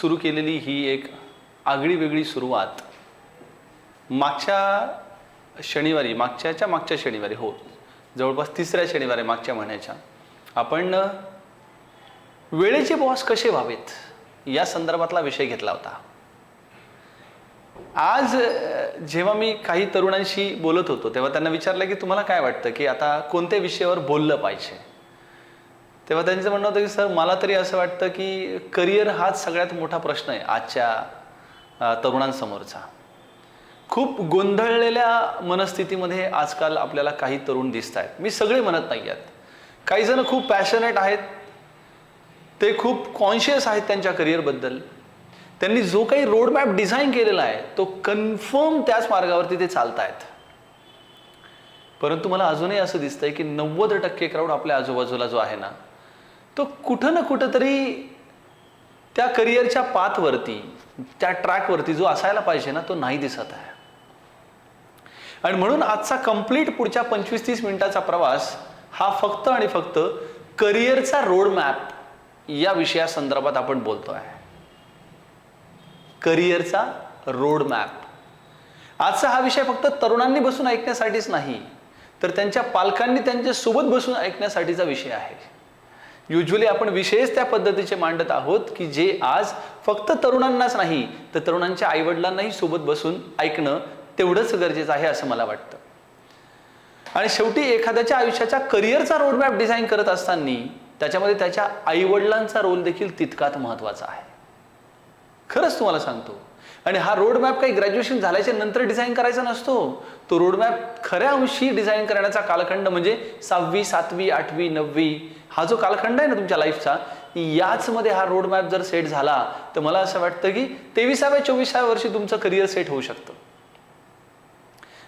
सुरू केलेली ही एक आगळी वेगळी सुरुवात मागच्या शनिवारी मागच्याच्या मागच्या शनिवारी हो जवळपास तिसऱ्या शनिवारी मागच्या महिन्याच्या आपण वेळेचे बॉस कसे व्हावेत या संदर्भातला विषय घेतला होता. आज जेव्हा मी काही तरुणांशी बोलत होतो तेव्हा त्यांना विचारलं की तुम्हाला काय वाटतं की आता कोणत्या विषयावर बोललं पाहिजे? तेव्हा त्यांचं म्हणणं होतं की सर मला तरी असं वाटतं की करिअर हाच सगळ्यात मोठा प्रश्न आहे आजच्या तरुणांसमोरचा. खूप गोंधळलेल्या मनस्थितीमध्ये आजकाल आपल्याला काही तरुण दिसत आहेत. मी सगळे म्हणत नाही आहेत. काही जण खूप पॅशनेट आहेत. ते खूप कॉन्शियस आहेत त्यांच्या करिअरबद्दल त्यांनी जो काही रोडमॅप डिझाईन केलेला आहे तो कन्फर्म त्याच मार्गावरती ते चालत आहेत परंतु मला अजूनही असं दिसतंय की नव्वद टक्के क्राऊड आपल्या आजूबाजूला जो आहे ना तो कुठं ना कुठं तरी त्या करिअरच्या पाथवरती त्या ट्रॅकवरती जो असायला पाहिजे ना तो नाही दिसत आहे. आणि म्हणून आजचा कंप्लीट पुढच्या पंचवीस तीस मिनिटाचा प्रवास हा फक्त आणि फक्त करिअरचा रोड मॅप या विषयासंदर्भात आपण बोलतो आहे करिअरचा रोड मॅप आजचा हा विषय फक्त तरुणांनी बसून ऐकण्यासाठीच नाही तर त्यांच्या पालकांनी त्यांच्यासोबत बसून ऐकण्यासाठीचा विषय आहे. युजली आपण विशेष त्या पद्धतीचे मांडत आहोत की जे आज फक्त तरुणांनाच नाही तर तरुणांच्या आईवडिलांनाही सोबत बसून ऐकणं तेवढंच गरजेचं आहे असं मला वाटतं. आणि शेवटी एखाद्याच्या आयुष्याच्या करिअरचा रोडमॅप डिझाईन करत असताना त्याच्यामध्ये त्याच्या आईवडिलांचा रोल देखील तितकाच महत्त्वाचा आहे. खरंच तुम्हाला सांगतो. आणि हा रोडमॅप काही ग्रॅज्युएशन झाल्याच्यानंतर डिझाईन करायचा नसतो. तो रोडमॅप खऱ्या अंशी डिझाईन करण्याचा कालखंड म्हणजे सहावी सातवी आठवी नववी हा जो कालखंड आहे ना तुमच्या लाईफचा याचमध्ये हा रोडमॅप जर सेट झाला तर मला असं वाटतं की तेविसाव्या चोवीसाव्या वर्षी तुमचं करिअर सेट होऊ शकतं.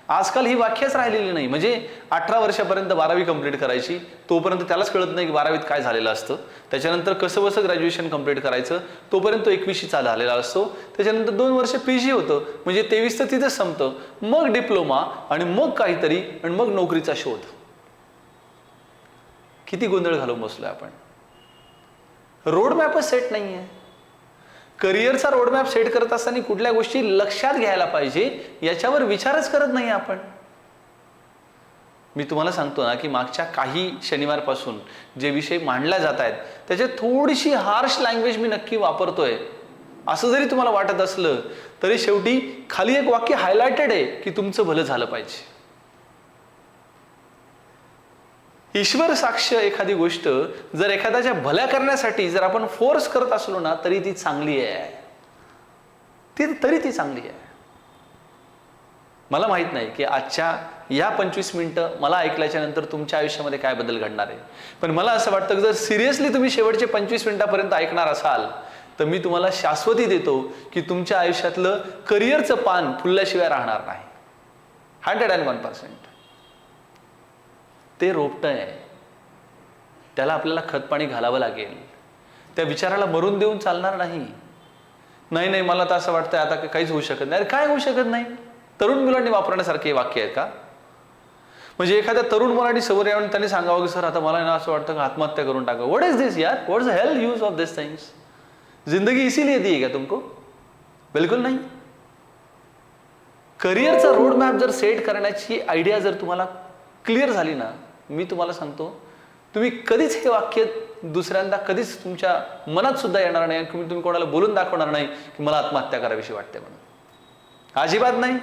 आजकाल ही वाक्यच राहिलेली नाही. म्हणजे अठरा वर्षापर्यंत बारावी कंप्लीट करायची तोपर्यंत त्यालाच कळत नाही की बारावीत काय झालेलं असतं. त्याच्यानंतर कसं बसं ग्रॅज्युएशन कंप्लीट करायचं तोपर्यंत तो एकवीसशीचा झालेला असतो. त्याच्यानंतर दोन वर्ष पी जी होतं. म्हणजे तेवीस तर तिथंच संपतं. मग डिप्लोमा आणि मग काहीतरी आणि मग नोकरीचा शोध. किती गोंधळ घालून बसलोय आपण? रोडमॅपच सेट नाही आहे करिअरचा रोडमॅप सेट करत असताना कुठल्या गोष्टी लक्षात घ्यायला पाहिजे याच्यावर विचारच करत नाही आपण. मी तुम्हाला सांगतो ना की मागच्या काही शनिवारपासून जे विषय मांडल्या जात आहेत त्याच्यात थोडीशी हार्श लँग्वेज मी नक्की वापरतोय. असं जरी तुम्हाला वाटत असलं तरी शेवटी खाली एक वाक्य हायलायटेड आहे की तुमचं भलं झालं पाहिजे. ईश्वर साक्ष एखादी गोष्ट जर एखाद्याच्या भल्या करण्यासाठी जर आपण फोर्स करत असलो ना तरी ती चांगली आहे. ती तरी ती चांगली आहे. मला माहीत नाही की आजच्या या पंचवीस मिनिटं मला ऐकल्याच्या नंतर तुमच्या आयुष्यामध्ये काय बदल घडणार आहे. पण मला असं वाटतं की जर सिरियसली तुम्ही शेवटचे पंचवीस मिनिटापर्यंत ऐकणार असाल तर मी तुम्हाला शाश्वती देतो की तुमच्या आयुष्यातलं करिअरचं पान फुलल्याशिवाय राहणार नाही. हंड्रेड अँड वन पर्सेंट ते रोपटं आहे त्याला आपल्याला खतपाणी घालावं लागेल. त्या विचाराला मरून देऊन चालणार नाही. नाही नाही मला तर असं वाटतंय आता काहीच होऊ शकत नाही. अरे काय होऊ शकत नाही? तरुण मुलांनी वापरण्यासारखे हे वाक्य आहे का? म्हणजे एखाद्या तरुण मुलांनी समोर येऊन त्यांनी सांगावं की सर आता मला ना असं वाटतं की आत्महत्या करून टाका व्हॉट इज दिस यार? What is the health use of this things जिंदगी इसीलिए दी का तुमको? बिलकुल नाही. करिअरचा रोड मॅप जर सेट करण्याची आयडिया जर तुम्हाला क्लिअर झाली ना मी तुम्हाला सांगतो तुम्ही कधीच हे वाक्य दुसऱ्यांदा कधीच तुमच्या मनात सुद्धा येणार नाही किंवा तुम्ही कोणाला बोलून दाखवणार नाही की मला आत्महत्या करावीशी वाटते म्हणून. अजिबात नाही.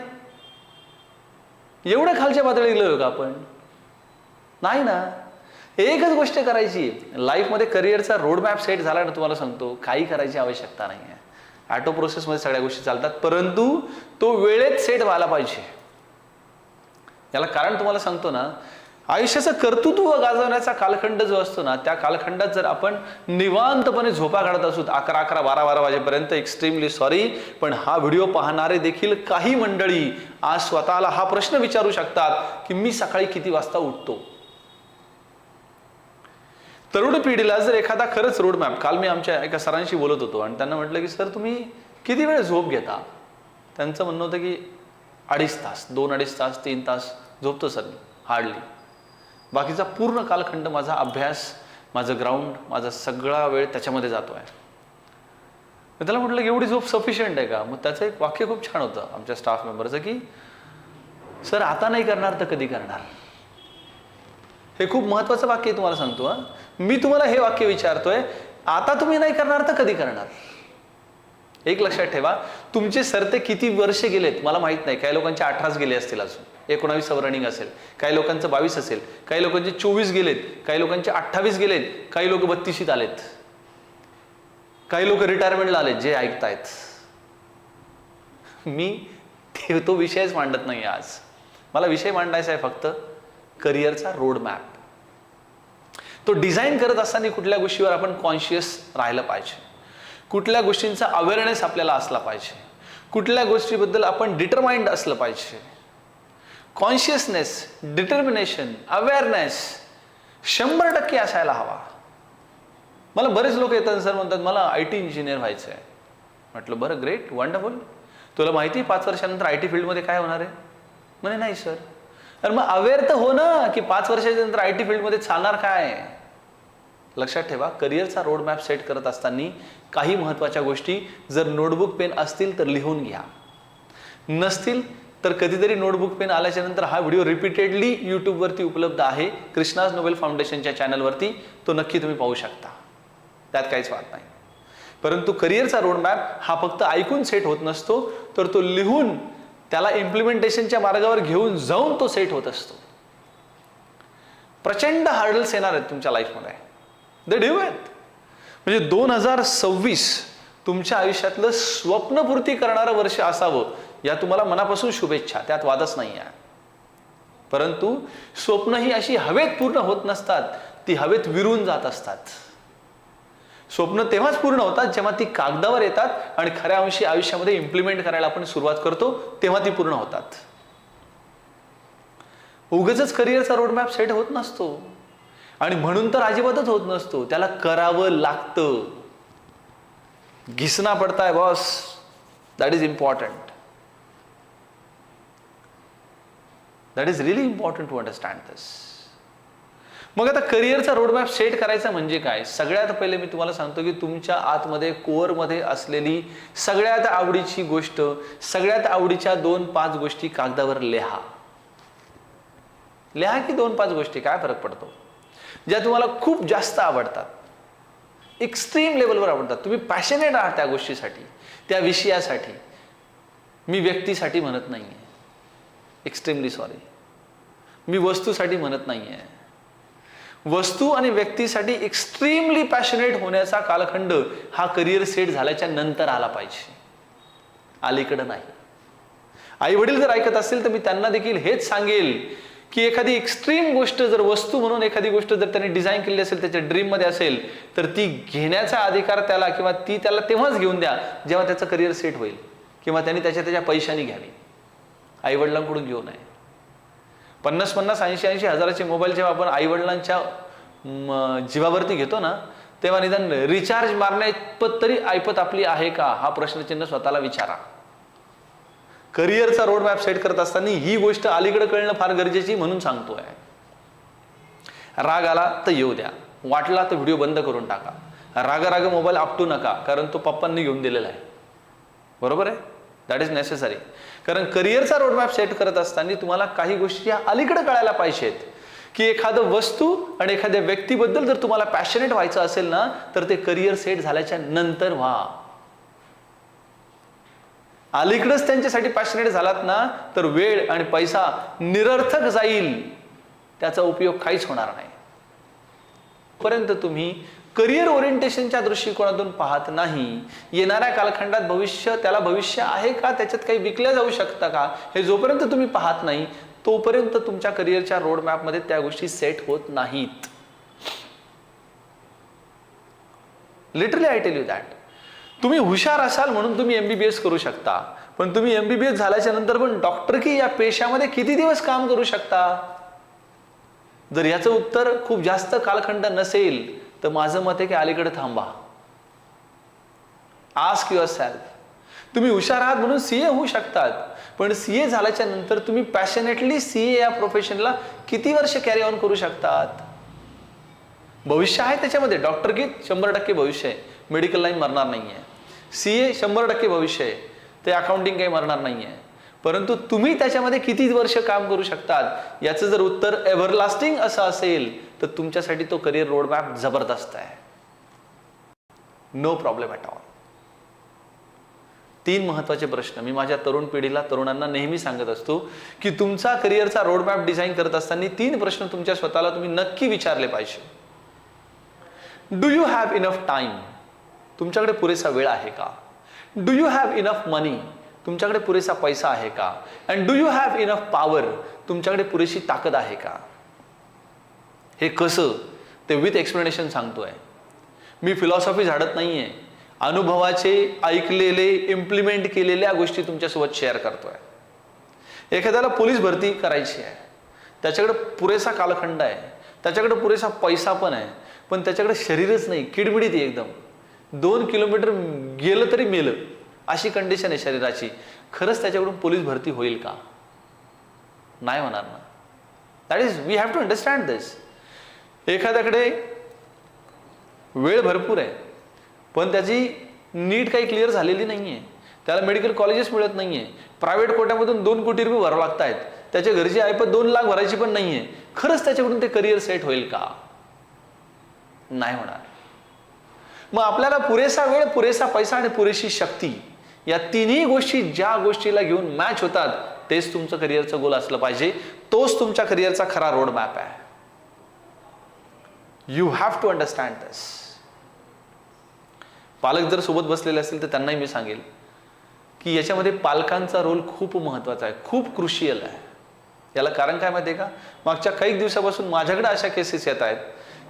एवढ्या खालच्या पातळीला का आपण. नाही ना. एकच गोष्ट करायची. लाईफमध्ये करिअरचा रोडमॅप सेट झाला ना तुम्हाला सांगतो काही करायची आवश्यकता नाही आहे ॲटो प्रोसेसमध्ये सगळ्या गोष्टी चालतात परंतु तो वेळेत सेट व्हायला पाहिजे. याला कारण तुम्हाला सांगतो ना आयुष्याचं कर्तृत्व गाजवण्याचा कालखंड जो असतो ना त्या कालखंडात जर आपण निवांतपणे झोपा काढत असू अकरा अकरा बारा बारा वाजेपर्यंत एक्स्ट्रीमली सॉरी पण हा व्हिडिओ पाहणारे देखील काही मंडळी आज स्वतःला हा प्रश्न विचारू शकतात की मी सकाळी किती वाजता उठतो? तरुण पिढीला जर एखादा खरंच रोडमॅप काल मी आमच्या एका सरांशी बोलत होतो आणि त्यांना म्हटलं की सर तुम्ही किती वेळ झोप घेता? त्यांचं म्हणणं होतं की अडीच तास दोन अडीच तास तीन तास झोपतो सर मी हार्डली. बाकीचा पूर्ण कालखंड माझा अभ्यास माझं ग्राउंड माझा सगळा वेळ त्याच्यामध्ये जातो आहे. मी त्याला म्हटलं एवढी झोप सफिशियंट आहे का? मग त्याचं एक वाक्य खूप छान होतं आमच्या स्टाफ मेंबरचं की सर आता नाही करणार तर कधी करणार? हे खूप महत्वाचं वाक्य तुम्हाला सांगतो हा. मी तुम्हाला हे वाक्य विचारतोय आता तुम्ही नाही करणार तर कधी करणार? एक लक्षात ठेवा तुमचे सरते किती वर्ष गेलेत मला माहीत नाही काही लोकांचे अठराच गेले असतील अजून. एकोणावीस रनिंग असेल काही लोकांचं बावीस असेल काही लोकांचे चोवीस गेलेत काही लोकांचे अठ्ठावीस गेलेत काही लोक बत्तीशीत आलेत. काही लोक रिटायरमेंटला आलेत जे ऐकतायत. मी ते- तो विषयच मांडत नाही आज. मला विषय मांडायचा आहे फक्त करिअरचा रोड मॅप तो डिझाईन करत असताना कुठल्या गोष्टीवर आपण कॉन्शियस राहिलं पाहिजे? कुठल्या गोष्टींचा अवेअरनेस आपल्याला असला पाहिजे? कुठल्या गोष्टीबद्दल आपण डिटरमाइंड असलं पाहिजे? कॉन्शियसनेस डिटर्मिनेशन अवेअरनेस शंभर टक्के असायला हवा. मला बरेच लोक येतात सर म्हणतात मला आय टी इंजिनियर व्हायचं आहे म्हटलं बरं ग्रेट वंडरफुल तुला माहिती पाच वर्षानंतर आय टी फील्डमध्ये काय होणार आहे? म्हणे नाही सर तर मग अवेअर तर हो ना की पाच वर्षाच्या नंतर आय टी फील्डमध्ये चालणार काय? लक्षात ठेवा करिअरचा रोड मॅप सेट करत असताना काही महत्त्वाच्या गोष्टी जर नोटबुक पेन असतील तर लिहून घ्या. नसतील तर कधीतरी नोटबुक पेन आल्याच्यानंतर हा व्हिडिओ रिपीटेडली यूट्यूबवरती उपलब्ध आहे. कृष्णाज नोबेल फाउंडेशनच्या चॅनलवरती तो नक्की तुम्ही पाहू शकता. त्यात काहीच वाद नाही. परंतु करिअरचा रोड मॅप हा फक्त ऐकून सेट होत नसतो तर तो लिहून त्याला इम्प्लिमेंटेशनच्या मार्गावर घेऊन जाऊन तो सेट होत असतो. प्रचंड हार्डल्स येणार आहेत तुमच्या लाईफमध्ये दे डिव आहेत म्हणजे दोन हजार सव्वीस तुमच्या आयुष्यातलं स्वप्नपूर्ती करणारं वर्ष असावं या तुम्हाला मनापासून शुभेच्छा त्यात वादच नाही आहे. परंतु स्वप्न ही अशी हवेत पूर्ण होत नसतात ती हवेत विरून जात असतात. स्वप्न तेव्हाच पूर्ण होतात जेव्हा ती कागदावर येतात आणि खऱ्या अंशी आयुष्यामध्ये इम्प्लिमेंट करायला आपण सुरुवात करतो तेव्हा ती पूर्ण होतात. उगच करिअरचा रोडमॅप सेट होत नसतो. आणि म्हणून तर अजिबातच होत नसतो. त्याला करावं लागतं. घिसना पडताय boss that is important that is really important to understand this मग आता करिअरचा रोडमॅप सेट करायचा म्हणजे काय? सगळ्यात पहिले मी तुम्हाला सांगतो की तुमच्या आतमध्ये कोअरमध्ये असलेली सगळ्यात आवडीची गोष्ट सगळ्यात आवडीच्या दोन पाच गोष्टी कागदावर लिहा. लिहा की दोन पाच गोष्टी काय फरक पडतो? ज्या तुम्हाला खूप जास्त आवडतात. एक्स्ट्रीम लेवलवर आवडतात. तुम्ही पॅशनेट आहात त्या गोष्टीसाठी त्या विषयासाठी. मी व्यक्तीसाठी म्हणत नाही एक्स्ट्रीमली सॉरी मी वस्तूसाठी म्हणत नाही आहे वस्तू आणि व्यक्तीसाठी एक्स्ट्रीमली पॅशनेट होण्याचा कालखंड हा करिअर सेट झाल्याच्यानंतर आला पाहिजे. अलीकडं नाही. आई वडील जर ऐकत असतील तर मी त्यांना देखील हेच सांगेल की एखादी एक्स्ट्रीम गोष्ट जर वस्तू म्हणून एखादी गोष्ट जर त्यांनी डिझाईन केली असेल त्याच्या ड्रीममध्ये असेल तर ती घेण्याचा अधिकार त्याला किंवा ती त्याला तेव्हाच घेऊन द्या जेव्हा त्याचं करिअर सेट होईल किंवा त्यांनी त्याच्या त्याच्या पैशाने घ्यावी. आईवडिलांकडून घेऊ नये. पन्नास पन्नास ऐंशी ऐंशी हजाराचे मोबाईल जेव्हा आपण आईवडिलांच्या जीवावरती घेतो ना तेव्हा निदान रिचार्ज मारण्याइतपत तरी ऐपत आपली आहे का? हा प्रश्नचिन्ह स्वतःला विचारा. करिअरचा रोड मॅप सेट करत असताना ही गोष्ट अलीकडे कळणं फार गरजेची म्हणून सांगतोय. राग आला तर येऊ द्या. वाटला तर व्हिडिओ बंद करून टाका. राग राग मोबाईल आपटू नका कारण तो पप्पांनी घेऊन दिलेला आहे. बरोबर आहे? दॅट इज नेसेसरी कारण करिअरचा रोडमॅप सेट करत असताना तुम्हाला काही गोष्टी या अलीकडे कळायला पाहिजेत. की एखादं वस्तू आणि एखाद्या व्यक्तीबद्दल जर तुम्हाला पॅशनेट व्हायचं असेल ना तर ते करिअर सेट झाल्याच्यानंतर व्हा. अलीकडेच त्यांच्यासाठी पॅशनेट झालात ना तर वेळ आणि पैसा निरर्थक जाईल. त्याचा उपयोग काहीच होणार नाही. पर्यंत तुम्ही करिअर ओरिएंटेशनच्या दृष्टिकोनातून पाहत नाही येणाऱ्या कालखंडात भविष्य त्याला भविष्य आहे का? त्याच्यात काही विकल्या जाऊ शकतं का? हे जोपर्यंत तुम्ही पाहत नाही तोपर्यंत तुमच्या करिअरच्या रोडमॅपमध्ये त्या गोष्टी सेट होत नाहीत. Literally I tell you that तुम्ही हुशार असाल म्हणून तुम्ही एमबीबीएस करू शकता. पण तुम्ही एमबीबीएस झाल्याच्यानंतर पण डॉक्टर की या पेशामध्ये किती दिवस काम करू शकता? जर याचं उत्तर खूप जास्त कालखंड नसेल तर माझं मत आहे की अलीकडे थांबा. आस्क युअर सेल्फ तुम्ही हुशार आहात म्हणून सीए होऊ शकतात. पण सीए झाल्याच्यानंतर तुम्ही पॅशनेटली सीए या प्रोफेशनला किती वर्ष कॅरी ऑन करू शकतात? भविष्य आहे त्याच्यामध्ये. डॉक्टर की शंभर टक्के भविष्य आहे. मेडिकल लाईन मरणार नाही आहे सीए शंभर टक्के भविष्य आहे. ते अकाउंटिंग काही मरणार नाही आहे परंतु तुम्ही त्याच्यामध्ये किती वर्ष काम करू शकतात? याचं जर उत्तर एव्हरलास्टिंग असं असेल तर तुमच्यासाठी तो करिअर रोडमॅप जबरदस्त आहे. नो प्रॉब्लेम ॲट ऑल तीन महत्त्वाचे प्रश्न. मी माझ्या तरुण पिढीला तरुणांना नेहमी सांगत असतो की तुमचा करिअरचा रोडमॅप डिझाईन करत असताना तीन प्रश्न तुमच्या स्वतःला तुम्ही नक्की विचारले पाहिजे. Do you have enough time तुमच्याकडे पुरेसा वेळ आहे का? Do you have enough money तुमच्याकडे पुरेसा पैसा आहे का? And do you have enough power तुमच्याकडे पुरेशी ताकद आहे का? हे कसं? ते विथ एक्सप्लेनेशन सांगतोय. मी फिलॉसॉफी झाडत नाहीये. अनुभवाचे ऐकलेले इम्प्लिमेंट केलेल्या गोष्टी तुमच्यासोबत शेअर करतोय. एखाद्याला पोलीस भरती करायची आहे. त्याच्याकडे पुरेसा कालखंड आहे. त्याच्याकडे पुरेसा पैसा पण आहे. पण त्याच्याकडे शरीरच नाही. किडबिडीत आहे एकदम. दोन किलोमीटर गेलं तरी मेलं. अशी कंडिशन आहे शरीराची. खरंच त्याच्याकडून पोलीस भरती होईल का? नाही होणार ना. That is we have to understand this एखाद्याकडे वेळ भरपूर आहे पण त्याची नीट काही क्लिअर झालेली नाही आहे त्याला मेडिकल कॉलेजेस मिळत नाही आहे प्रायव्हेट कोट्यामधून दोन कोटी रुपये भरावं लागत आहेत त्याच्या घरची ऐपत दोन लाख भरायची पण नाही आहे खरंच त्याच्याकडून ते करिअर सेट होईल का? नाही होणार. मग आपल्याला पुरेसा वेळ पुरेसा पैसा आणि पुरेशी शक्ती या तिन्ही गोष्टी ज्या गोष्टीला घेऊन मॅच होतात तेच तुमचं करिअरचं गोल असलं पाहिजे. तोच तुमच्या करिअरचा खरा रोड मॅप आहे. You have to understand this पालक जर सोबत बसलेले असतील तर त्यांनाही मी सांगेल की याच्यामध्ये पालकांचा रोल खूप महत्त्वाचा आहे खूप क्रुशियल आहे. याला कारण काय माहिती आहे का? मागच्या काही दिवसापासून माझ्याकडे अशा केसेस येत आहेत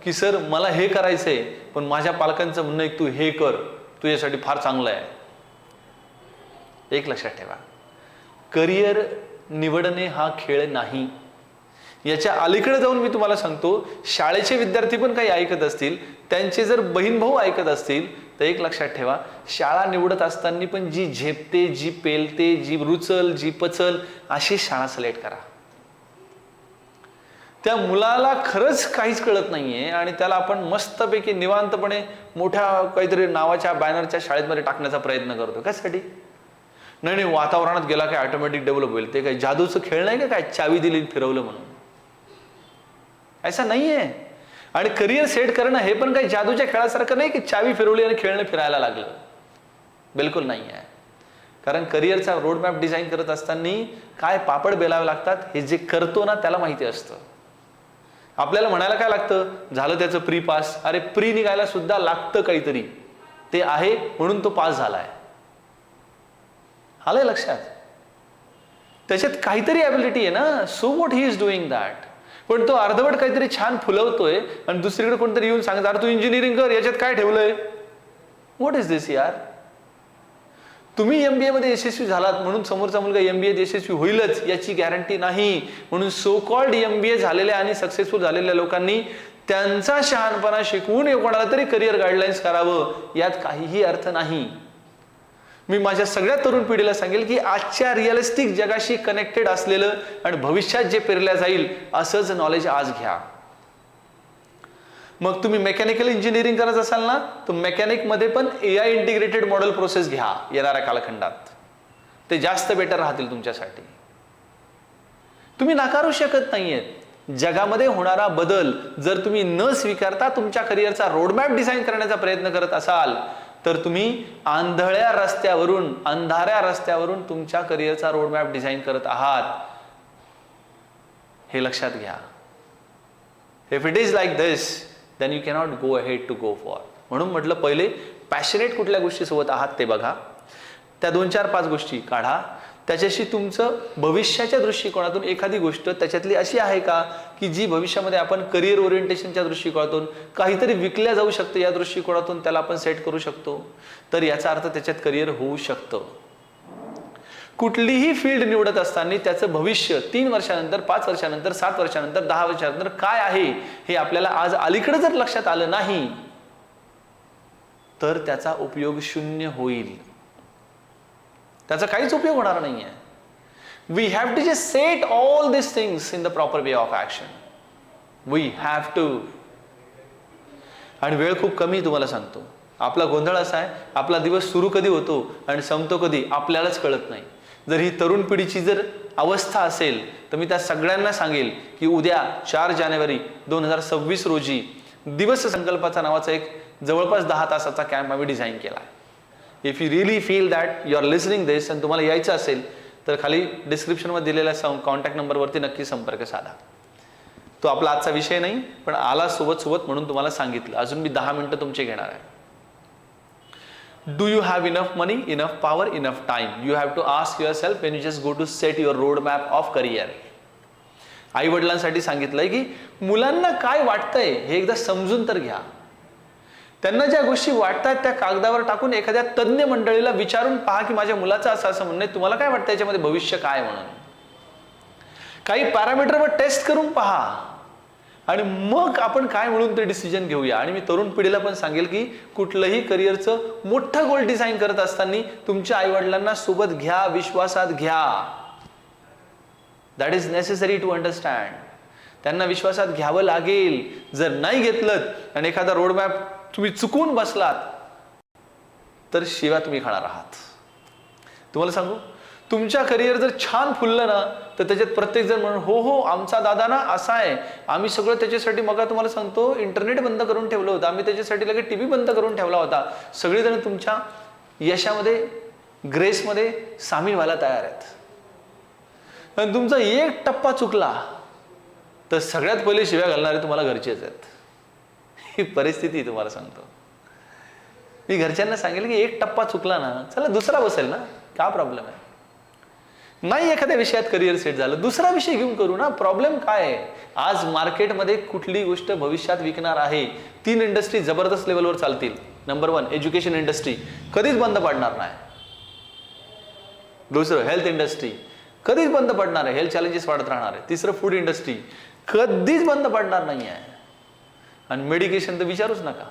की सर मला हे करायचंय पण माझ्या पालकांचं म्हणणं आहे तू हे कर तुझ्यासाठी फार चांगलं आहे. एक लक्षात ठेवा. करिअर निवडणे हा खेळ नाही. याच्या अलीकडे जाऊन मी तुम्हाला सांगतो शाळेचे विद्यार्थी पण काही ऐकत असतील त्यांचे जर बहीण भाऊ ऐकत असतील तर एक लक्षात ठेवा शाळा निवडत असताना पण जी झेपते जी पेलते जी रुचल जी पचल अशी शाळा सिलेक्ट करा. त्या मुलाला खरंच काहीच कळत नाहीये आणि त्याला आपण मस्तपैकी निवांतपणे मोठ्या काहीतरी नावाच्या बॅनरच्या शाळेमध्ये टाकण्याचा प्रयत्न करतो. कशासाठी? नाही नाही वातावरणात गेला काय ऑटोमॅटिक डेव्हलप होईल? ते काय जादूचं खेळ नाही का? काय चावी दिली फिरवलं म्हणून? ऐसा नाहीये आणि करिअर सेट करणं हे पण काही जादूच्या खेळासारखं नाही की चावी फिरवली आणि खेळणं फिरायला लागलं. बिलकुल नाही आहे. कारण करिअरचा रोडमॅप डिझाईन करत असताना काय पापड बेलावे लागतात हे जे करतो ना त्याला माहिती असतं. आपल्याला म्हणायला काय लागतं? झालं त्याचं प्री पास अरे प्री निघायला सुद्धा लागतं काहीतरी. ते आहे म्हणून तो पास झालाय. आलंय लक्षात? त्याच्यात काहीतरी ॲबिलिटी आहे ना. So what he is doing that पण तो अर्धवट काहीतरी छान फुलवतोय आणि दुसरीकडे कोणतरी येऊन सांगत अरे तू इंजिनिअरिंग कर याच्यात काय ठेवलंय? व्हॉट इज दिस यार? तुम्ही एमबीए मध्ये यशस्वी झालात म्हणून समोरचा मुलगा एमबीए यशस्वी होईलच याची गॅरंटी नाही. म्हणून सो कॉल्ड एमबीए झालेल्या आणि सक्सेसफुल झालेल्या लोकांनी त्यांचा शहाणपणा शिकवून कोणाला तरी करिअर गाईडलाईन्स करावं यात काहीही अर्थ नाही. मी माझ्या सगळ्या तरुण पिढीला सांगेल की आजच्या रिअलिस्टिक जगाशी कनेक्टेड असलेलं आणि भविष्यात जे पेरल्या जाईल असंच नॉलेज आज घ्या. मग तुम्ही मेकॅनिकल इंजिनिअरिंग करत असाल ना तर मेकॅनिकमध्ये पण A I integrated model process घ्या येणाऱ्या कालखंडात. ते जास्त बेटर राहतील तुमच्यासाठी. तुम्ही नाकारू शकत नाहीयेत. जगामध्ये होणारा बदल जर तुम्ही न स्वीकारता तुमच्या करिअरचा रोडमॅप डिझाईन करण्याचा प्रयत्न करत असाल तर तुम्ही आंधळ्या रस्त्यावरून अंधाऱ्या रस्त्यावरून तुमच्या करिअरचा रोडमॅप डिझाईन करत आहात. हे लक्षात घ्या. If it is like this then you cannot go ahead to go for म्हणून म्हटलं पहिले पॅशनेट कुठल्या गोष्टीसोबत आहात ते बघा. त्या दोन चार पाच गोष्टी काढा. त्याच्याशी तुमचं भविष्याच्या दृष्टिकोनातून एखादी गोष्ट त्याच्यातली अशी आहे का की जी भविष्यामध्ये आपण करिअर ओरिएंटेशनच्या दृष्टिकोनातून काहीतरी विकल्या जाऊ शकतं या दृष्टिकोनातून त्याला आपण सेट करू शकतो? तर याचा अर्थ त्याच्यात करिअर होऊ शकतं. कुठलीही फील्ड निवडत असताना त्याचं भविष्य तीन वर्षानंतर पाच वर्षानंतर सात वर्षानंतर दहा वर्षानंतर काय आहे हे आपल्याला आज अलीकडे जर लक्षात आलं नाही तर त्याचा उपयोग शून्य होईल. त्याचा काहीच उपयोग होणार नाहीये. We have to just set all this things in the proper way of action we have to आणि वेळ खूप कमी तुम्हाला सांगतो. आपला गोंधळ असा आहे आपला दिवस सुरू कधी होतो आणि संपतो कधी आपल्यालाच कळत नाही. जर ही तरुण पिढीची जर अवस्था असेल तर मी त्या सगळ्यांना सांगेल की उद्या चार जानेवारी दोन हजार सव्वीस रोजी दिवस संकल्पाचा नावाचा एक जवळपास दहा तासाचा कॅम्प आम्ही डिझाईन केला आहे. If you really feel that you are listening this आणि तुम्हाला यायचं असेल तर खाली डिस्क्रिप्शनमध्ये दिलेल्या कॉन्टॅक्ट नंबरवरती नक्की संपर्क साधा. तो आपला आजचा विषय नाही पण आला सोबत सोबत म्हणून तुम्हाला सांगितलं. अजून मी दहा मिनटं तुमचे घेणार आहे. Do you have enough money enough power enough time you have to ask yourself when you just go to set your road map of career आई वडिलांसाठी सांगितलंय की मुलांना काय वाटतंय हे एकदा समजून तर घ्या. त्यांना ज्या गोष्टी वाटतात त्या कागदावर टाकून एखाद्या तज्ज्ञ मंडळीला विचारून पहा की माझ्या मुलाचं असं असं म्हणणं आहे. तुम्हाला काय वाटतं याच्यामध्ये भविष्य काय म्हणून? काही पॅरामीटरवर टेस्ट करून पहा. आणि मग आपण काय म्हणून ते डिसिजन घेऊया? आणि मी तरुण पिढीला पण सांगेल की कुठलंही करिअरचं मोठं गोल डिझाईन करत असताना तुमच्या आईवडिलांना सोबत घ्या विश्वासात घ्या. That is necessary to understand त्यांना विश्वासात घ्यावं लागेल. जर नाही घेतलं आणि एखादा रोडमॅप तुम्ही चुकून बसलात तर शिवा तुम्ही खाणार आहात. तुम्हाला सांगू तुमच्या करिअर जर छान फुललं ना तर त्याच्यात प्रत्येक जण म्हणून हो हो आमचा दादा ना असा आहे. आम्ही सगळं त्याच्यासाठी मग तुम्हाला सांगतो इंटरनेट बंद करून ठेवलं होतं. आम्ही त्याच्यासाठी लगेच टी व्ही बंद करून ठेवला होता. सगळेजण तुमच्या यशामध्ये ग्रेसमध्ये सामील व्हायला तयार आहेत. आणि तुमचा एक टप्पा चुकला तर सगळ्यात पहिले शिव्या घालणारे तुम्हाला घरचेच आहेत. ही परिस्थिती तुम्हाला सांगतो. मी घरच्यांना सांगेल की एक टप्पा चुकला ना चला दुसरा बसेल ना का प्रॉब्लेम आहे? नाही एखाद्या विषयात करिअर सेट झालं दुसरा विषय घेऊन करू ना प्रॉब्लेम काय आहे? आज मार्केटमध्ये कुठली गोष्ट भविष्यात विकणार आहे? तीन इंडस्ट्री जबरदस्त लेवलवर चालतील. नंबर वन एज्युकेशन इंडस्ट्री कधीच बंद पडणार नाही. दुसरं हेल्थ इंडस्ट्री कधीच बंद पडणार आहे हेल्थ चॅलेंजेस वाढत राहणार आहे. तिसरं फूड इंडस्ट्री कधीच बंद पडणार नाही आहे आणि मेडिकेशन तर विचारूच नका.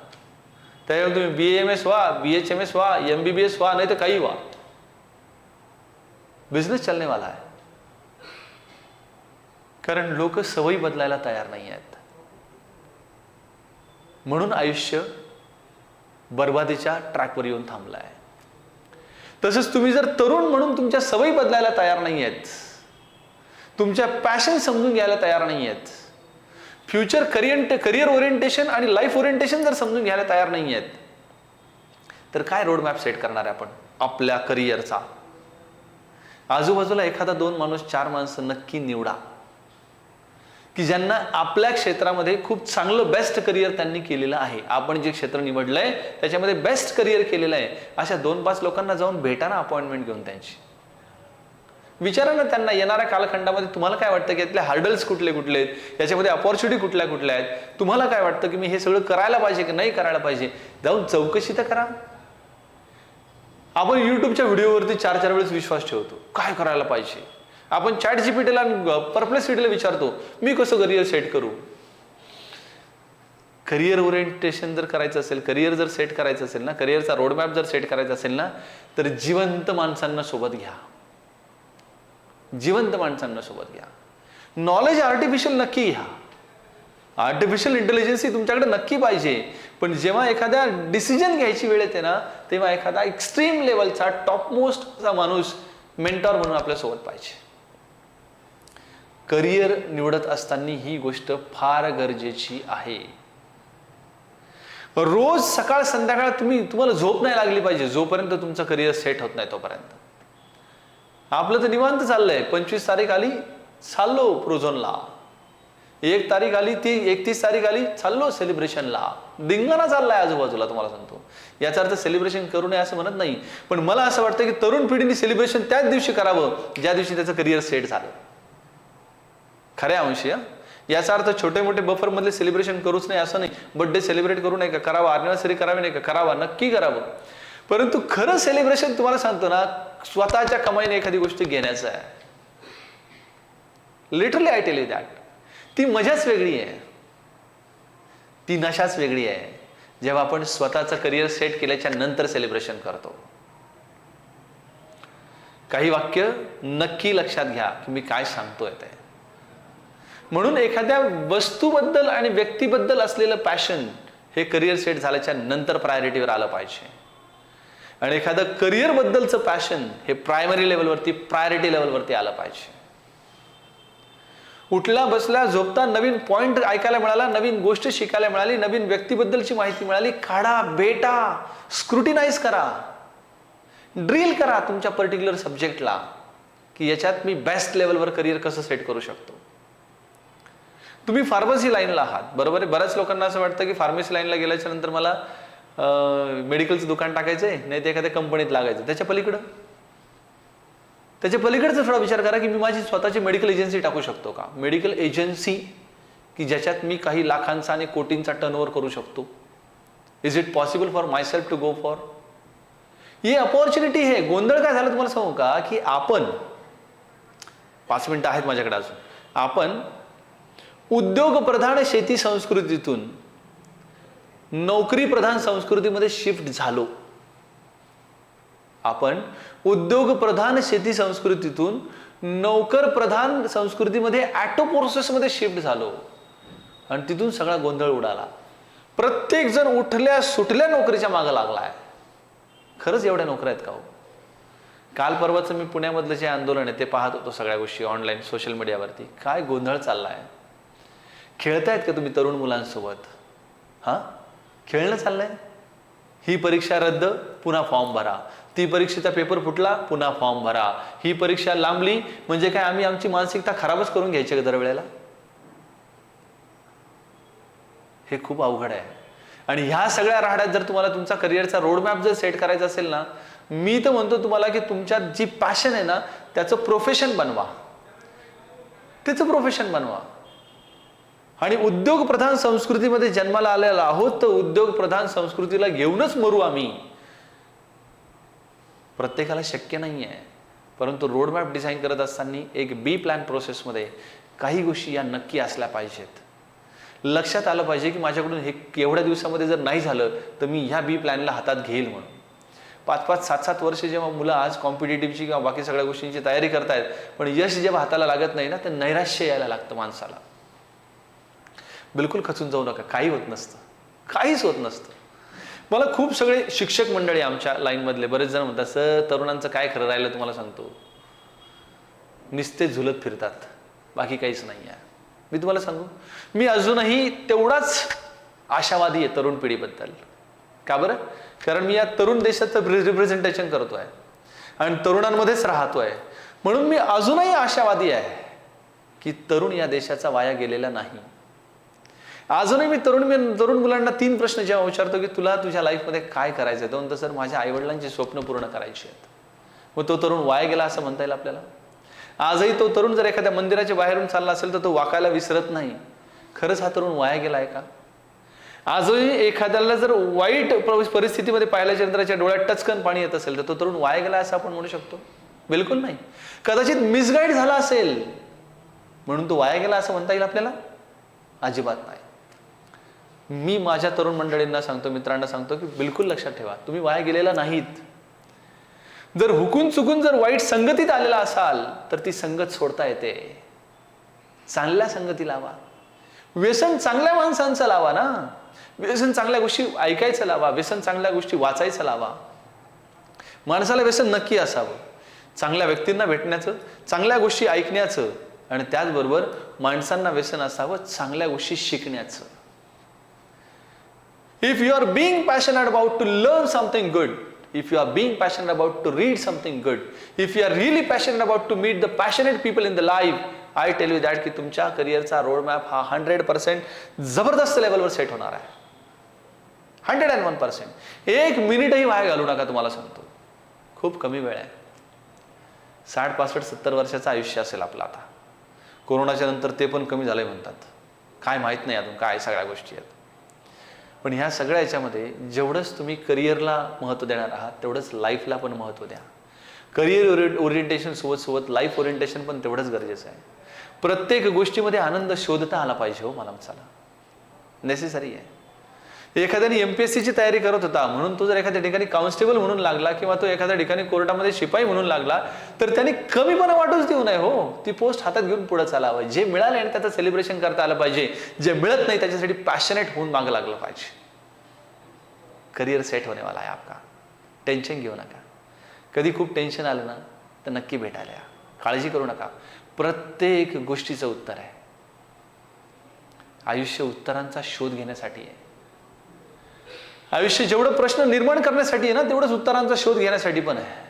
त्यावेळेला तुम्ही बी एम एस व्हा बी एच एम एस व्हा एम बी बी एस व्हा नाही तर काही व्हा. बिझनेस चलने वाला आहे. कारण लोक सवयी बदलायला तयार नाही आहेत. म्हणून आयुष्य बर्बादीच्या ट्रॅकवर येऊन थांबलं आहे तसंच तुम्ही जर तरुण म्हणून तुमच्या सवयी बदलायला तयार नाही आहेत तुमच्या पॅशन समजून घ्यायला तयार नाही आहेत फ्युचर करिअर करिअर ओरिएंटेशन आणि लाईफ ओरिएंटेशन जर समजून घ्यायला तयार नाही आहेत तर काय रोडमॅप सेट करणार आहे आपण आपल्या करिअरचा? आजूबाजूला एखादा दोन माणूस चार माणसं नक्की निवडा. की ज्यांना आपल्या क्षेत्रामध्ये खूप चांगलं बेस्ट करिअर त्यांनी केलेलं आहे. आपण जे क्षेत्र निवडलंय त्याच्यामध्ये बेस्ट करिअर केलेलं आहे. अशा दोन पाच लोकांना जाऊन भेटा ना अपॉइंटमेंट घेऊन त्यांची. विचारा ना त्यांना येणाऱ्या कालखंडामध्ये तुम्हाला काय वाटतं की यातले हार्डल्स कुठले कुठले आहेत? याच्यामध्ये अपॉर्च्युनिटी कुठल्या कुठल्या आहेत? तुम्हाला काय वाटतं की मी हे सगळं करायला पाहिजे की नाही करायला पाहिजे? जाऊन चौकशी तर करा. आपण युट्यूबच्या व्हिडिओवरती चार चार वेळेस विश्वास ठेवतो. काय करायला पाहिजे? आपण चॅट जीपीटीला परप्लेसिटीला विचारतो मी कसं करिअर सेट करू? करिअर ओरिएंटेशन जर करायचं असेल करिअर जर सेट करायचं असेल ना करिअरचा रोडमॅप जर सेट करायचा असेल ना तर जिवंत माणसांना सोबत घ्या. जिवंत माणसांना सोबत घ्या. नॉलेज आर्टिफिशियल नक्की घ्या. आर्टिफिशियल इंटेलिजन्सी तुमच्याकडे नक्की पाहिजे. पण जेव्हा एखाद्या डिसिजन घ्यायची वेळ येते ना तेव्हा एखादा एक्स्ट्रीम लेवलचा टॉप मोस्टचा माणूस मेंटॉर म्हणून आपल्यासोबत पाहिजे. करिअर निवडत असताना ही गोष्ट फार गरजेची आहे. रोज सकाळ संध्याकाळ तुम्ही तुम्हाला झोप नाही लागली पाहिजे. जोपर्यंत तुमचं करिअर सेट होत नाही तोपर्यंत. आपलं तर निवांत चाललंय. पंचवीस तारीख आली चाललो प्रोझोनला एक तारीख आली ती एकतीस तारीख आली चाललो सेलिब्रेशनला दिंगाना चाललाय आजूबाजूला तुम्हाला सांगतो. याचा अर्थ सेलिब्रेशन करू नये असं म्हणत नाही. पण मला असं वाटतं की तरुण पिढीने सेलिब्रेशन त्याच दिवशी करावं ज्या दिवशी त्याचं करिअर सेट झालं. खऱ्या अंशी याचा अर्थ छोटे मोठे बफर मधले सेलिब्रेशन करूच नाही असं नाही. बर्थडे सेलिब्रेट करू नये का? करावा अनिव्हर्सरी करावी नाही का? करावा नक्की करावं. परंतु खरं सेलिब्रेशन तुम्हाला सांगतो ना स्वतःच्या कमाईने एखादी गोष्ट घेण्याचं आहे. Literally I tell you that ती मजाच वेगळी आहे. ती नशाच वेगळी आहे. जेव्हा आपण स्वतःचं करिअर सेट केल्याच्यानंतर सेलिब्रेशन करतो. काही वाक्य नक्की लक्षात घ्या की मी काय सांगतोय ते. म्हणून एखाद्या वस्तूबद्दल आणि व्यक्तीबद्दल असलेलं पॅशन हे करिअर सेट झाल्याच्यानंतर प्रायोरिटीवर आलं पाहिजे. आणि एखादं करिअरबद्दलचं पॅशन हे प्रायमरी लेवलवरती प्रायोरिटी लेवलवरती आलं पाहिजे. उठला बसला झोपता नवीन पॉइंट ऐकायला मिळाला नवीन गोष्ट शिकायला मिळाली नवीन व्यक्तीबद्दलची माहिती मिळाली काढा बेटा स्क्रुटिनाइज करा. ड्रिल करा तुमच्या पर्टिक्युलर सब्जेक्टला की याच्यात मी बेस्ट लेवलवर करिअर कसं सेट करू शकतो. तुम्ही फार्मसी लाईनला आहात बरोबर आहे? बऱ्याच लोकांना असं वाटतं की फार्मसी लाईनला गेल्याच्यानंतर मला मेडिकलचं दुकान टाकायचंय नाही ते एखाद्या कंपनीत लागायचं. त्याच्या पलीकडं? त्याच्या पलीकडचा थोडा विचार करा की मी माझी स्वतःची मेडिकल एजन्सी टाकू शकतो का? मेडिकल एजन्सी की ज्याच्यात मी काही लाखांचा आणि कोटींचा टर्नओव्हर करू शकतो? Is it possible for myself to go for he opportunity आहे गोंधळ काय झालं तुम्हाला सांगू का? की आपण पाच मिनिटं आहेत माझ्याकडे अजून. आपण उद्योगप्रधान शेती संस्कृतीतून नोकरी प्रधान संस्कृतीमध्ये शिफ्ट झालो. आपण उद्योग प्रधान शेती संस्कृतीतून नोकर प्रधान संस्कृतीमध्ये ॲटो प्रोसेसमध्ये शिफ्ट झालो. आणि तिथून सगळा गोंधळ उडाला. प्रत्येक जण उठल्या सुटल्या नोकरीच्या मागं लागलाय. खरंच एवढ्या नोकऱ्या आहेत का हो? काल परवाचं मी पुण्यामधलं जे आंदोलन आहे ते पाहत होतो सगळ्या गोष्टी ऑनलाईन सोशल मीडियावरती काय गोंधळ चाललाय. खेळतायत का तुम्ही तरुण मुलांसोबत? हां? खेळणं चाललंय? ही परीक्षा रद्द पुन्हा फॉर्म भरा. ती परीक्षेचा पेपर फुटला पुन्हा फॉर्म भरा. ही परीक्षा लांबली म्हणजे काय आम्ही आमची मानसिकता खराबच करून घ्यायची का दरवेळेला? हे खूप अवघड आहे. आणि ह्या सगळ्या राहड्यात जर तुम्हाला तुमचा करिअरचा रोडमॅप जर सेट करायचा असेल ना मी तर म्हणतो तुम्हाला की तुमच्यात जी पॅशन आहे ना त्याचं प्रोफेशन बनवा. त्याचं प्रोफेशन बनवा. आणि उद्योग प्रधान संस्कृतीमध्ये जन्माला आलेला आहोत तर उद्योग प्रधान संस्कृतीला घेऊनच मरू आम्ही. प्रत्येकाला शक्य नाही आहे परंतु रोडमॅप डिझाईन करत असताना एक बी प्लॅन प्रोसेसमध्ये काही गोष्टी या नक्की असल्या पाहिजेत. लक्षात आलं पाहिजे की माझ्याकडून हे एवढ्या दिवसामध्ये जर नाही झालं तर मी ह्या बी प्लॅनला हातात घेईल म्हणून. पाच पाच सात सात वर्ष जेव्हा मुलं आज कॉम्पिटेटिव्हची किंवा बाकी सगळ्या गोष्टींची तयारी करतायत पण यश जेव्हा हाताला लागत नाही ना ते नैराश्य यायला लागतं माणसाला. बिलकुल खचून जाऊ नका. काही होत नसतं. काहीच होत नसतं. मला खूप सगळे शिक्षक मंडळी आमच्या लाईनमधले बरेच जण म्हणतात सर तरुणांचं काय खरं राहिलं तुम्हाला सांगतो. निस्ते झुलत फिरतात. बाकी काहीच नाही आहे. मी तुम्हाला सांगू? मी अजूनही तेवढाच आशावादी आहे तरुण पिढीबद्दल. का बरं? कारण मी या तरुण देशाचं रिप्रेझेंटेशन करतो आहे आणि तरुणांमध्येच राहतो आहे म्हणून मी अजूनही आशावादी आहे की तरुण या देशाचा वाया गेलेला नाही. अजूनही मी तरुण मी तरुण मुलांना तीन प्रश्न जेव्हा विचारतो की तुला तुझ्या लाईफमध्ये काय करायचं आहे दोन तर सर माझ्या आईवडिलांची स्वप्न पूर्ण करायची आहेत. मग तो तरुण वाया गेला असं म्हणता येईल आपल्याला? आजही तो तरुण जर एखाद्या मंदिराच्या बाहेरून चालला असेल तर तो वाकायला विसरत नाही. खरंच हा तरुण वाया गेला आहे का? आजही एखाद्याला जर वाईट परिस्थितीमध्ये पाहिल्याच्या नंतर त्याच्या डोळ्यात टचकन पाणी येत असेल तर तो तरुण वाया गेला असं आपण म्हणू शकतो? बिलकुल नाही. कदाचित मिसगाईड झाला असेल म्हणून तो वाया गेला असं म्हणता येईल आपल्याला? अजिबात नाही. मी माझ्या तरुण मंडळींना सांगतो मित्रांना सांगतो की बिलकुल लक्षात ठेवा. तुम्ही वाया गेलेला नाहीत. जर हुकून चुकून जर वाईट संगतीत आलेला असाल तर ती संगत सोडता येते. चांगल्या संगती लावा. व्यसन चांगल्या माणसांचं लावा ना. व्यसन चांगल्या गोष्टी ऐकायचं लावा. व्यसन चांगल्या गोष्टी वाचायचं लावा. माणसाला व्यसन नक्की असावं. चांगल्या व्यक्तींना भेटण्याचं चांगल्या गोष्टी ऐकण्याचं आणि त्याचबरोबर माणसांना व्यसन असावं चांगल्या गोष्टी शिकण्याचं. If you are being passionate about to learn something good, if you are being passionate about to read something good, if you are really passionate about to meet the passionate people in the life, I tell you that की तुमच्या करिअरचा roadmap हा hundred percent जबरदस्त लेवलवर set होणार आहे hundred and one percent एक मिनिटही वाया घालू नका तुम्हाला सांगतो खूप कमी वेळ आहे साठ पासष्ट सत्तर वर्षाचं आयुष्य असेल आपलं आता कोरोनाच्या नंतर ते पण कमी झालंय म्हणतात काय माहीत नाही अजून काय सगळ्या गोष्टी आहेत पण ह्या सगळ्या याच्यामध्ये जेवढंच तुम्ही करिअरला महत्त्व देणार आहात तेवढंच लाईफला पण महत्त्व द्या. करिअर ओरि ओरिएंटेशन सोबत सोबत लाईफ ओरिएंटेशन पण तेवढंच गरजेचं आहे. प्रत्येक गोष्टीमध्ये आनंद शोधता आला पाहिजे हो मला चला नेसेसरी आहे. एखाद्याने एम पी एस सीची तयारी करत होता म्हणून तो जर एखाद्या ठिकाणी कॉन्स्टेबल म्हणून लागला किंवा तो एखाद्या ठिकाणी कोर्टामध्ये शिपाई म्हणून लागला तर त्यांनी कमीपणा वाटूच देऊ नये. हो ती पोस्ट हातात घेऊन पुढे चालावं. जे मिळाले आणि त्याचं सेलिब्रेशन करता आलं पाहिजे. जे मिळत नाही त्याच्यासाठी पॅशनेट होऊन मागं लागलं पाहिजे. करिअर सेट होने वाला आपका. टेन्शन घेऊ नका. कधी खूप टेन्शन आलं ना तर नक्की भेटायला या. काळजी करू नका. प्रत्येक गोष्टीचं उत्तर आहे. आयुष्य उत्तरांचा शोध घेण्यासाठी आहे. आयुष्य जेवढं प्रश्न निर्माण करण्यासाठी आहे ना तेवढंच उत्तरांचा शोध घेण्यासाठी पण आहे.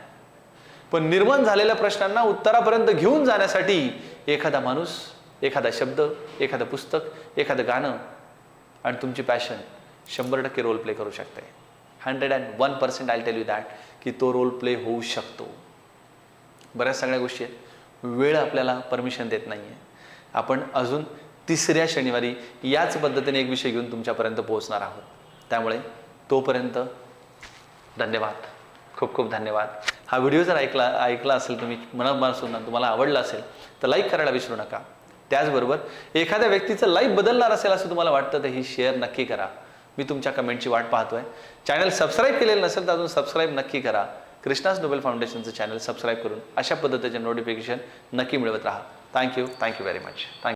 पण निर्माण झालेल्या प्रश्नांना उत्तरापर्यंत घेऊन जाण्यासाठी एखादा माणूस एखादा शब्द एखादं पुस्तक एखादं गाणं आणि तुमची पॅशन शंभर टक्के रोल प्ले करू शकते. Hundred and one percent I tell you that की तो रोल प्ले होऊ शकतो. बऱ्याच सगळ्या गोष्टी आहेत. वेळ आपल्याला परमिशन देत नाही आहे आपण अजून तिसऱ्या शनिवारी याच पद्धतीने एक विषय घेऊन तुमच्यापर्यंत पोहोचणार आहोत. त्यामुळे तोपर्यंत धन्यवाद. खूप खूप धन्यवाद. हा व्हिडिओ जर ऐकला ऐकला असेल तुम्ही मनापासून तुम्हाला आवडला असेल तर लाईक करायला विसरू नका. त्याचबरोबर एखाद्या व्यक्तीचं लाईफ बदलणार असेल असं तुम्हाला वाटतं तर ही शेअर नक्की करा. मी तुमच्या कमेंटची वाट पाहतोय. चॅनल सबस्क्राईब केलेलं नसेल तर अजून सबस्क्राईब नक्की करा. कृष्णास नोबेल फाउंडेशनचं चॅनल सबस्क्राईब करून अशा पद्धतीचे नोटिफिकेशन नक्की मिळवत राहा. Thank you thank you very much thank you